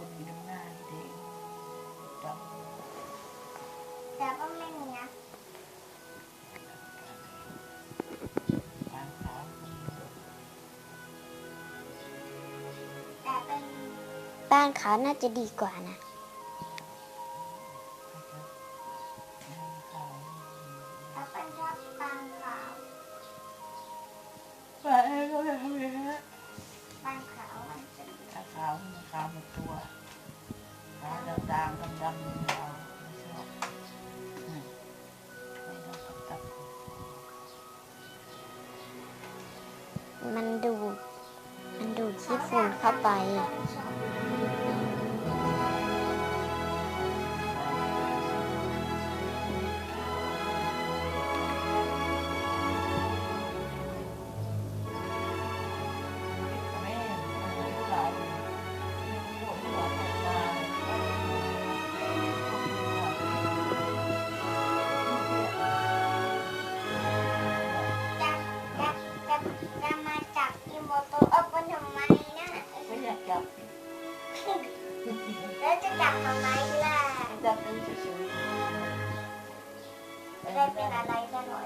คนมีน้ำหน้าด็กดำแต่ก็ไม่มีนะบ้านเขาน่าจะดีกว่านะป้าชอบบ้านเขา ดางกัดัมันดูมันดูที่ฝุ่นเข้าไป Nó sẽ đặt vào máy là Đặt lên chút xíu Đây là lấy ra rồi